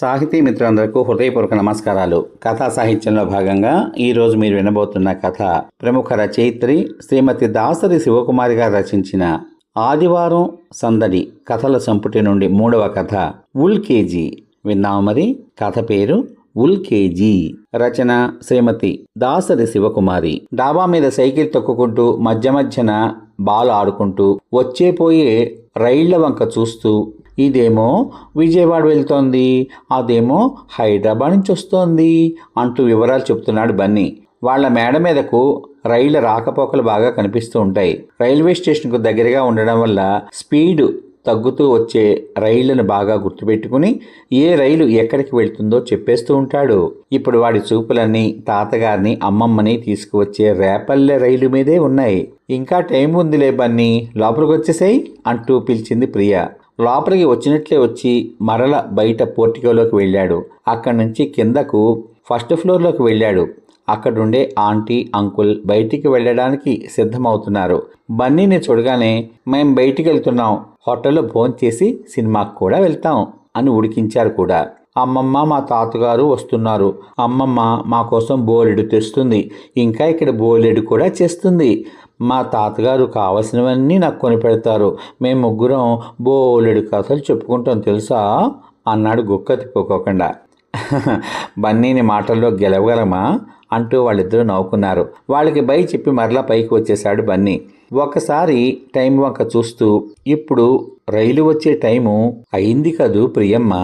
సాహితీ మిత్రులందరకు హృదయపూర్వక నమస్కారాలు. కథా సాహిత్యంలో భాగంగా ఈరోజు మీరు వినబోతున్న కథ ప్రముఖ రచయిత్రి శ్రీమతి దాసరి శివకుమారి గారు రచించిన ఆదివారం సందడి కథల సంపుటి నుండి మూడవ కథ ఉల్ కేజీ విన్నాము మరి? కథ పేరు ఉల్ కేజీ రచన శ్రీమతి దాసరి శివకుమారి. డాబా మీద సైకిల్ తొక్కుకుంటూ మధ్య మధ్యన బాల్ ఆడుకుంటూ వచ్చే పోయే రైళ్ళ వంక చూస్తూ ఇదేమో విజయవాడ వెళ్తోంది అదేమో హైదరాబాద్ నుంచి వస్తోంది అంటూ వివరాలు చెప్తున్నాడు బన్నీ. వాళ్ళ మేడ మీదకు రైళ్ళ రాకపోకలు బాగా కనిపిస్తూ ఉంటాయి. రైల్వే స్టేషన్కు దగ్గరగా ఉండడం వల్ల స్పీడ్ తగ్గుతూ వచ్చే రైళ్ళను బాగా గుర్తుపెట్టుకుని ఏ రైలు ఎక్కడికి వెళ్తుందో చెప్పేస్తూ ఉంటాడు. ఇప్పుడు వాడి చూపులన్నీ తాతగారిని అమ్మమ్మని తీసుకువచ్చే రేపల్లె రైలు మీదే ఉన్నాయి. ఇంకా టైం ఉందిలే బన్నీ లోపలికి వచ్చేసాయి అంటూ పిలిచింది ప్రియ. లోపలికి వచ్చినట్లే వచ్చి మరల బయట పోర్టికోలోకి వెళ్ళాడు. అక్కడి నుంచి కిందకు ఫస్ట్ ఫ్లోర్లోకి వెళ్ళాడు. అక్కడుండే ఆంటీ అంకుల్ బయటికి వెళ్ళడానికి సిద్ధమవుతున్నారు. బన్నీని చూడగానే మేం బయటికి వెళ్తున్నాం హోటల్లో భోజనం చేసి సినిమాకి కూడా వెళ్తాం అని ఉడికించారు కూడా. అమ్మమ్మ మా తాతగారు వస్తున్నారు. అమ్మమ్మ మా కోసం బోలెడు తెస్తుంది. ఇంకా ఇక్కడ బోలెడు కూడా చేస్తుంది. మా తాతగారు కావలసినవన్నీ నాకు కొని పెడతారు మేము ముగ్గురం బోలెడు కథలు చెప్పుకుంటాం తెలుసా? అన్నాడు గుక్క తిప్పుకోకుండా. బన్నీని మాటల్లో గెలవగలమా? అంటూ వాళ్ళిద్దరూ నవ్వుకున్నారు. వాళ్ళకి బై చెప్పి మరలా పైకి వచ్చేశాడు బన్నీ. ఒకసారి టైం వంక చూస్తూ ఇప్పుడు రైలు వచ్చే టైము అయింది కదూ ప్రియమ్మ?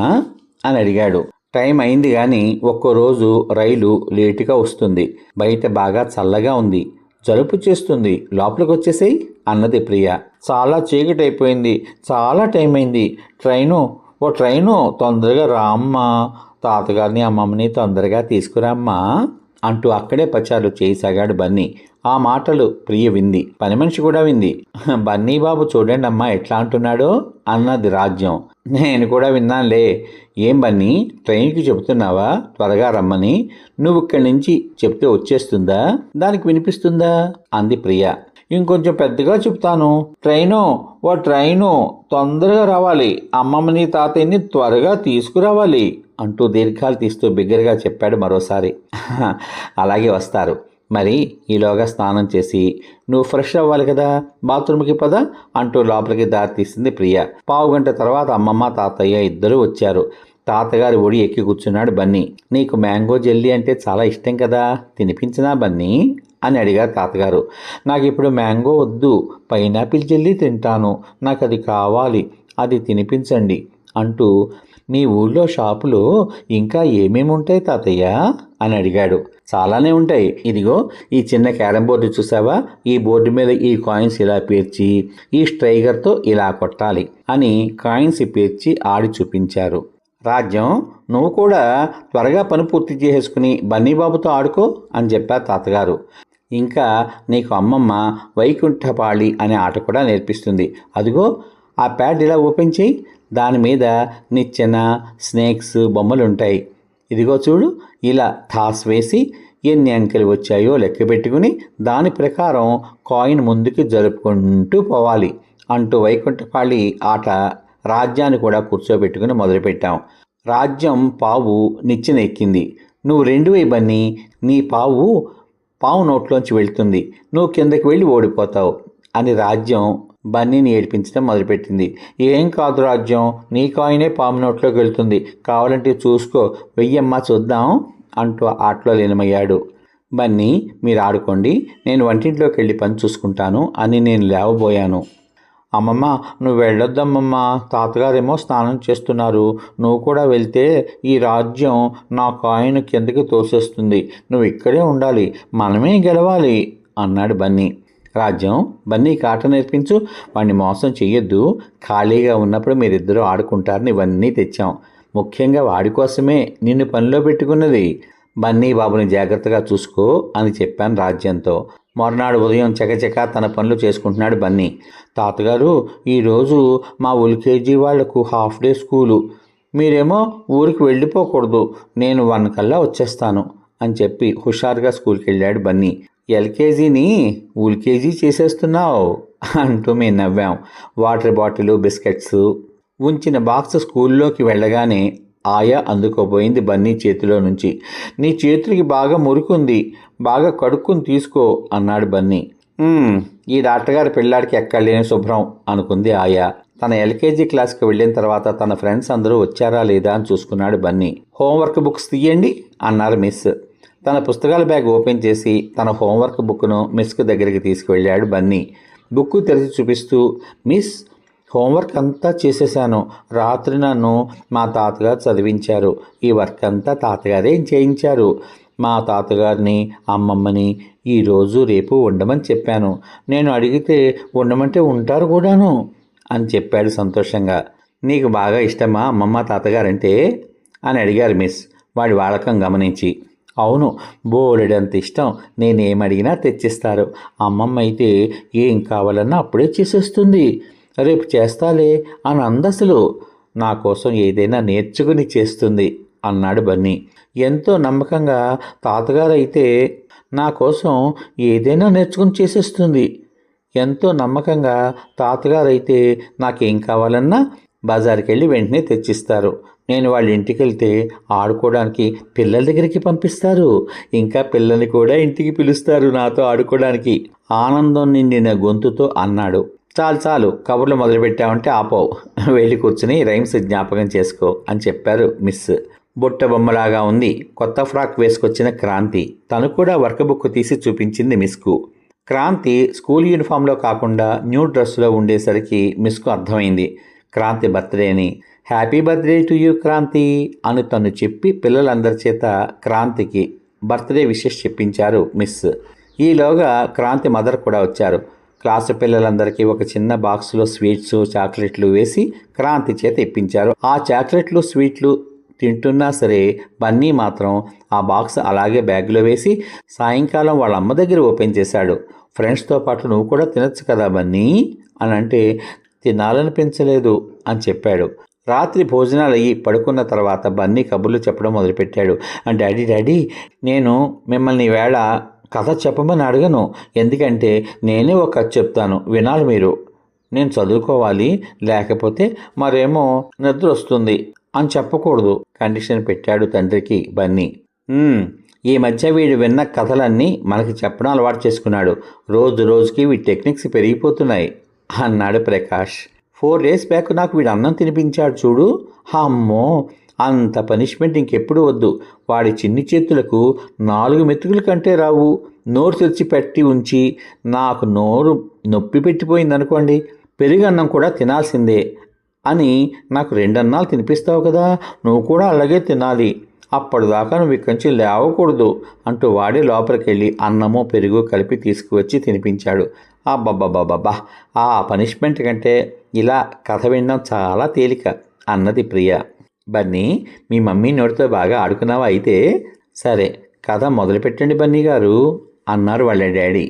అని అడిగాడు. టైం అయింది కానీ ఒక్కో రోజు రైలు లేటుగా వస్తుంది. బయట బాగా చల్లగా ఉంది. జలుపు చేస్తుంది. లోపలికి వచ్చేసేయి అన్నది ప్రియ. చాలా చీకటి అయిపోయింది చాలా టైం అయింది ట్రైను ఓ ట్రైను తొందరగా రామ్మా. తాతగారిని అమ్మమ్మని తొందరగా తీసుకురామ్మా అంటూ అక్కడే పచారు చేయసాగాడు బన్నీ. ఆ మాటలు ప్రియ వింది. పని మనిషి కూడా వింది. బన్నీ బాబు చూడండి అమ్మా ఎట్లా అంటున్నాడో? అన్నది రాజ్యం. నేను కూడా విన్నానులే. ఏం బన్నీ ట్రైన్కి చెబుతున్నావా? త్వరగా రమ్మని. నువ్వు ఇక్కడి నుంచి చెప్తే వచ్చేస్తుందా? దానికి వినిపిస్తుందా? అంది ప్రియ. ఇంకొంచెం పెద్దగా చెప్తాను. ట్రైను ఓ ట్రైను తొందరగా రావాలి. అమ్మమ్మని తాతయ్యని త్వరగా తీసుకురావాలి అంటూ దీర్ఘాలు తీస్తూ బిగ్గరగా చెప్పాడు మరోసారి. అలాగే వస్తారు. మరి ఈలోగా స్నానం చేసి నువ్వు ఫ్రెష్ అవ్వాలి కదా బాత్రూమ్కి పద అంటూ లోపలికి దారి తీసింది ప్రియ. పావు గంట తర్వాత అమ్మమ్మ తాతయ్య ఇద్దరూ వచ్చారు. తాతగారి ఒడి ఎక్కి కూర్చున్నాడు బన్నీ. నీకు మ్యాంగో జెల్లీ అంటే చాలా ఇష్టం కదా తినిపించినా బన్నీ? అని అడిగారు తాతగారు. నాకు ఇప్పుడు మ్యాంగో వద్దు పైనాపిల్ జెల్లీ తింటాను నాకు అది కావాలి అది తినిపించండి అంటూ మీ ఊళ్ళో షాపులు ఇంకా ఏమేమి ఉంటాయి తాతయ్య? అని అడిగాడు. చాలానే ఉంటాయి. ఇదిగో ఈ చిన్న క్యారం బోర్డు చూసావా? ఈ బోర్డు మీద ఈ కాయిన్స్ ఇలా పేర్చి ఈ స్ట్రైగర్తో ఇలా కొట్టాలి అని కాయిన్స్ పేర్చి ఆడి చూపించారు. రాజ్యం నువ్వు కూడా త్వరగా పని పూర్తి చేసేసుకుని బన్నీబాబుతో ఆడుకో అని చెప్పారు తాతగారు. ఇంకా నీకు అమ్మమ్మ వైకుంఠపాళి అనే ఆట కూడా నేర్పిస్తుంది. అదిగో ఆ ప్యాడ్ ఇలా ఓపెన్ చేయి. దాని మీద నిచ్చెన స్నేక్స్ బొమ్మలు ఉంటాయి ఇదిగో చూడు ఇలా టాస్ వేసి ఎన్ని అంకెలు వచ్చాయో లెక్క పెట్టుకుని దాని ప్రకారం కాయిన్ ముందుకు జరుపుకుంటూ పోవాలి. అంటూ వైకుంఠపాళి ఆట రాజ్యాన్ని కూడా కూర్చోబెట్టుకుని మొదలుపెట్టాం. రాజ్యం పావు నిచ్చెన ఎక్కింది. నువ్వు రెండు బన్నీ నీ పావు పావు నోట్లోంచి వెళ్తుంది. నువ్వు కిందకి వెళ్ళి ఓడిపోతావు. అని రాజ్యం బన్నీని ఏడిపించడం మొదలుపెట్టింది. ఏం కాదు రాజ్యం నీ కాయినే పాము నోట్లోకి వెళ్తుంది. కావాలంటే చూసుకో వెయ్యమ్మ చూద్దాం అంటూ ఆటలో లీనమయ్యాడు. బన్నీ మీరు ఆడుకోండి నేను వంటింట్లోకి వెళ్ళి పని చూసుకుంటాను అని నేను లేవబోయాను. అమ్మమ్మ నువ్వు వెళ్ళొద్దమ్మమ్మ తాతగారేమో స్నానం చేస్తున్నారు. నువ్వు కూడా వెళ్తే ఈ రాజ్యం నా కాయిన్ కిందకి తోసేస్తుంది. నువ్వు ఇక్కడే ఉండాలి మనమే గెలవాలి అన్నాడు బన్నీ. రాజ్యం బన్నీకి ఆట నేర్పించు. వాడిని మోసం చెయ్యొద్దు. ఖాళీగా ఉన్నప్పుడు మీరిద్దరూ ఆడుకుంటారని ఇవన్నీ తెచ్చాం. ముఖ్యంగా వాడి కోసమే నిన్ను పనిలో పెట్టుకున్నది. బన్నీ బాబుని జాగ్రత్తగా చూసుకో అని చెప్పాను రాజ్యంతో. మరునాడు ఉదయం చకచక తన పనులు చేసుకుంటున్నాడు బన్నీ. తాతగారు ఈరోజు మా ఉల్కేజీ వాళ్ళకు హాఫ్ డే స్కూలు. మీరేమో ఊరికి వెళ్ళిపోకూడదు. నేను వన్ కల్లా వచ్చేస్తాను అని చెప్పి హుషారుగా స్కూల్కి వెళ్ళాడు బన్నీ. ఎల్కేజీని ఉల్కేజీ చేసేస్తున్నావు అంటూ మేము నవ్వాం. వాటర్ బాటిల్ బిస్కెట్స్ ఉంచిన బాక్స్ స్కూల్లోకి వెళ్ళగానే ఆయా అందుకోబోయింది బన్నీ చేతిలో నుంచి. నీ చేతులకి బాగా మురుకుంది బాగా కడుక్కుని తీసుకో అన్నాడు బన్నీ. ఈ డాక్టర్ గారి పిల్లాడికి ఎక్కడలేని శుభ్రం అనుకుంది ఆయా. తన ఎల్కేజీ క్లాస్కి వెళ్ళిన తర్వాత తన ఫ్రెండ్స్ అందరూ వచ్చారా లేదా అని చూసుకున్నాడు బన్నీ. హోంవర్క్ బుక్స్ తీయండి అన్నారు మిస్. తన పుస్తకాల బ్యాగ్ ఓపెన్ చేసి తన హోంవర్క్ బుక్ను మిస్కు దగ్గరికి తీసుకువెళ్ళాడు బన్నీ. బుక్ తెరిచి చూపిస్తూ మిస్ హోంవర్క్ అంతా చేసేసాను రాత్రి నన్ను మా తాతగారు చదివించారు. ఈ వర్క్ అంతా తాతగారే చేయించారు. మా తాతగారిని అమ్మమ్మని ఈరోజు రేపు ఉండమని చెప్పాను. నేను అడిగితే ఉండమంటే ఉంటారు కూడాను అని చెప్పాడు సంతోషంగా. నీకు బాగా ఇష్టమా అమ్మమ్మ తాతగారంటే? అని అడిగారు మిస్ వాడి వాడకం గమనించి. అవును బోలెడంత ఇష్టం. నేనేమడిగినా తెచ్చిస్తారు. అమ్మమ్మ అయితే ఏం కావాలన్నా అప్పుడే చేసేస్తుంది. రేపు చేస్తాలే అని అందసలు నా కోసం ఏదైనా నేర్చుకుని చేస్తుంది అన్నాడు బన్నీ. ఎంతో నమ్మకంగా తాతగారు అయితే నా కోసం ఏదైనా నేర్చుకుని చేసేస్తుంది. ఎంతో నమ్మకంగా తాతగారు అయితే నాకేం కావాలన్నా బజార్కి వెళ్ళి వెంటనే తెచ్చిస్తారు. నేను వాళ్ళ ఇంటికి వెళ్తే ఆడుకోవడానికి పిల్లల దగ్గరికి పంపిస్తారు. ఇంకా పిల్లల్ని కూడా ఇంటికి పిలుస్తారు నాతో ఆడుకోవడానికి. ఆనందం నిండిన గొంతుతో అన్నాడు. చాలు చాలు కబుర్లు మొదలుపెట్టామంటే ఆపోవు వెళ్ళి కూర్చుని రైమ్స్ జ్ఞాపకం చేసుకో అని చెప్పారు మిస్. బుట్ట బొమ్మలాగా ఉంది. కొత్త ఫ్రాక్ వేసుకొచ్చిన క్రాంతి. తను కూడా వర్క్ బుక్ తీసి చూపించింది మిస్కు. క్రాంతి స్కూల్ యూనిఫామ్లో కాకుండా న్యూ డ్రెస్లో ఉండేసరికి మిస్కు అర్థమైంది. క్రాంతి బర్త్డే అని happy birthday to you Kranti అని తను చెప్పి పిల్లలందరి చేత క్రాంతికి బర్త్డే విషెస్ చెప్పించారు మిస్. ఈలోగా క్రాంతి మదర్ కూడా వచ్చారు. క్లాసు పిల్లలందరికీ ఒక చిన్న బాక్స్లో స్వీట్స్ చాక్లెట్లు వేసి క్రాంతి చేత ఇప్పించారు. ఆ చాక్లెట్లు స్వీట్లు తింటున్నా సరే బన్నీ మాత్రం ఆ బాక్స్ అలాగే బ్యాగ్లో వేసి సాయంకాలం వాళ్ళ అమ్మ దగ్గర ఓపెన్ చేశాడు. ఫ్రెండ్స్తో పాటు నువ్వు కూడా తినొచ్చు కదా బన్నీ అని అంటే తినాలనిపించలేదు అని చెప్పాడు. రాత్రి భోజనాలు అయ్యి పడుకున్న తర్వాత బన్నీ కబుర్లు చెప్పడం మొదలుపెట్టాడు. డాడీ డాడీ నేను మిమ్మల్ని వేళ కథ చెప్పమని అడగను. ఎందుకంటే నేనే ఒక కథ చెప్తాను. వినాలి మీరు. నేను చదువుకోవాలి. లేకపోతే మరేమో నిద్ర వస్తుంది అని చెప్పకూడదు కండిషన్ పెట్టాడు తండ్రికి బన్నీ. ఈ మధ్య వీడు విన్న కథలన్నీ మనకి చెప్పడం అలవాటు చేసుకున్నాడు. రోజు రోజుకి వీడి టెక్నిక్స్ పెరిగిపోతున్నాయి. అన్నాడు ప్రకాష్. ఫోర్ డేస్ బ్యాక్ నాకు వీడు అన్నం తినిపించాడు చూడు. అమ్మో! అంత పనిష్మెంట్ ఇంకెప్పుడు వద్దు. వాడి చిన్ని చేతులకు నాలుగు మెతుకుల కంటే రావు. నోరు తెరిచి పెట్టి ఉంచి నాకు నోరు నొప్పి పెట్టిపోయింది అనుకోండి పెరుగన్నం కూడా తినాల్సిందే అని నాకు రెండన్నాలు తినిపిస్తావు కదా. నువ్వు కూడా అలాగే తినాలి. అప్పటిదాకా నువ్వు ఇక్కడి నుంచి లేవకూడదు అంటూ వాడి లోపలికి వెళ్ళి అన్నము పెరుగు కలిపి తీసుకువచ్చి తినిపించాడు. అబ్బబ్బబ్బబ్బా ఆ పనిష్మెంట్ కంటే ఇలా కథ వినడం చాలా తేలిక అన్నది ప్రియ. బన్నీ మీ మమ్మీ నోటితో బాగా ఆడుకున్నావా అయితే? సరే కథ మొదలుపెట్టండి బన్నీ గారు అన్నారు వాళ్ళ డాడీ.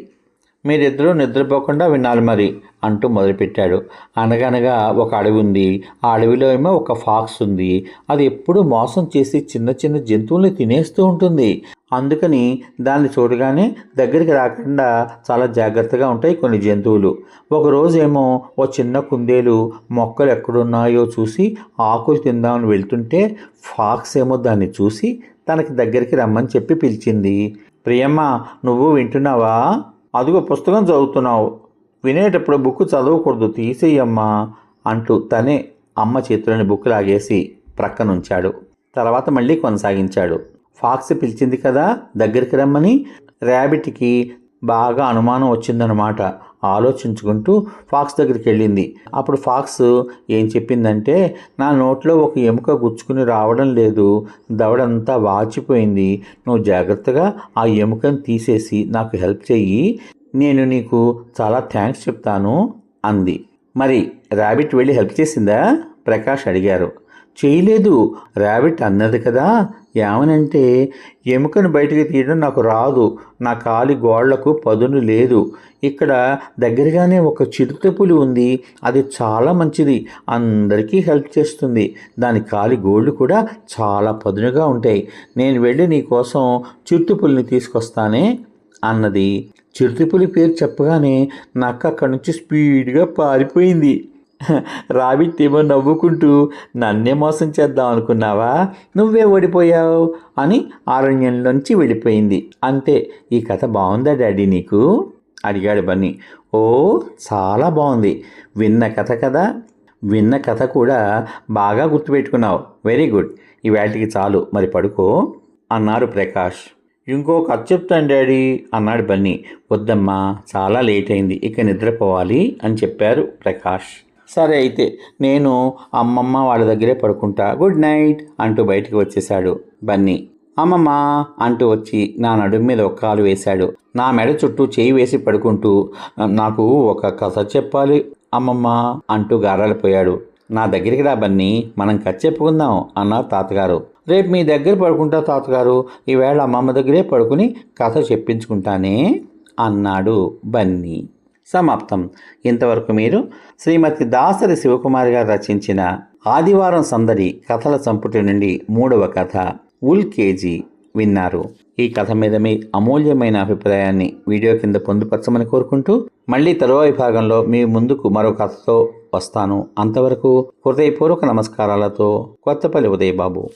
మీరిద్దరూ నిద్రపోకుండా వినాలి మరి అంటూ మొదలుపెట్టాడు. అనగనగా ఒక అడవి ఉంది. ఆ అడవిలో ఏమో ఒక ఫాక్స్ ఉంది. అది ఎప్పుడూ మోసం చేసి చిన్న చిన్న జంతువుల్ని తినేస్తూ ఉంటుంది. అందుకని దాన్ని చూడగానే దగ్గరికి రాకుండా చాలా జాగ్రత్తగా ఉంటాయి కొన్ని జంతువులు. ఒకరోజేమో ఓ చిన్న కుందేలు మొక్కలు ఎక్కడున్నాయో చూసి ఆకులు తిందామని వెళ్తుంటే ఫాక్స్ ఏమో దాన్ని చూసి తనకి దగ్గరికి రమ్మని చెప్పి పిలిచింది. ప్రియమ్మ నువ్వు వింటున్నావా? అదిగో పుస్తకం చదువుతున్నావు. వినేటప్పుడు బుక్ చదవకూడదు తీసేయమ్మా అంటూ తనే అమ్మ చేతిలోని బుక్ లాగేసి ప్రక్కనుంచాడు. తర్వాత మళ్ళీ కొనసాగించాడు. ఫాక్స్ పిలిచింది కదా దగ్గరికి రమ్మని. ర్యాబిట్కి బాగా అనుమానం వచ్చిందనమాట ఆలోచించుకుంటూ ఫాక్స్ దగ్గరికి వెళ్ళింది. అప్పుడు ఫాక్స్ ఏం చెప్పిందంటే నా నోట్లో ఒక ఎముక గుచ్చుకుని రావడం లేదు. దవడంతా వాచిపోయింది. నువ్వు జాగ్రత్తగా ఆ ఎముకను తీసేసి నాకు హెల్ప్ చెయ్యి. నేను నీకు చాలా థ్యాంక్స్ చెప్తాను అంది. మరి ర్యాబిట్ వెళ్ళి హెల్ప్ చేసిందా? ప్రకాష్ అడిగారు. చేయలేదు. ర్యాబిట్ అన్నది కదా. ఏమనంటే ఎముకను బయటికి తీయడం నాకు రాదు. నా కాలి గోళ్ళకు పదును లేదు. ఇక్కడ దగ్గరగానే ఒక చిరుతపులి ఉంది. అది చాలా మంచిది. అందరికీ హెల్ప్ చేస్తుంది. దాని కాలి గోళ్ళు కూడా చాలా పదునుగా ఉంటాయి. నేను వెళ్ళి నీ కోసం చిరుతపులిని తీసుకొస్తానే అన్నది. చిరుతపులి పేరు చెప్పగానే నాకు అక్కడి నుంచి స్పీడ్గా పారిపోయింది. రాబిట్ ఏమో నవ్వుకుంటూ నన్నే మోసం చేద్దాం అనుకున్నావా? నువ్వే ఓడిపోయావు అని అరణ్యంలోంచి వెళ్ళిపోయింది. అంతే ఈ కథ బాగుందా డాడీ నీకు? అడిగాడు బన్నీ. ఓ చాలా బాగుంది. విన్న కథ కదా? విన్న కథ కూడా బాగా గుర్తుపెట్టుకున్నావు. Very good. ఈ వేటికి చాలు. మరి పడుకో అన్నారు ప్రకాష్. ఇంకో కథ చెప్తాను డాడీ అన్నాడు బన్నీ. వద్దమ్మా చాలా లేట్ అయింది. ఇక నిద్రపోవాలి అని చెప్పారు ప్రకాష్. సరే అయితే నేను అమ్మమ్మ వాళ్ళ దగ్గరే పడుకుంటా. గుడ్ నైట్ అంటూ బయటికి వచ్చేశాడు బన్నీ. అమ్మమ్మ అంటూ వచ్చి నా నడుము మీద ఒక కాలు వేశాడు. నా మెడ చుట్టూ చేయి వేసి పడుకుంటూ నాకు ఒక కథ చెప్పాలి అమ్మమ్మ అంటూ గారాలిపోయాడు నా దగ్గరికి రా బన్నీ మనం కథ చెప్పుకుందాం అన్నారు తాతగారు. రేపు మీ దగ్గర పడుకుంటా తాతగారు ఈవేళ అమ్మమ్మ దగ్గరే పడుకుని కథ చెప్పించుకుంటానే అన్నాడు బన్నీ. సమాప్తం. ఇంతవరకు మీరు శ్రీమతి దాసరి శివకుమారి గారు రచించిన ఆదివారం సందడి కథల సంపుటి నుండి మూడవ కథ ఉల్ కేజీ విన్నారు. ఈ కథ మీద మీ అమూల్యమైన అభిప్రాయాన్ని వీడియో కింద పొందుపరచమని కోరుకుంటూ మళ్ళీ తరువాయి భాగంలో మీ ముందుకు మరో కథతో వస్తాను. అంతవరకు హృదయపూర్వక నమస్కారాలతో కొత్తపల్లి ఉదయబాబు.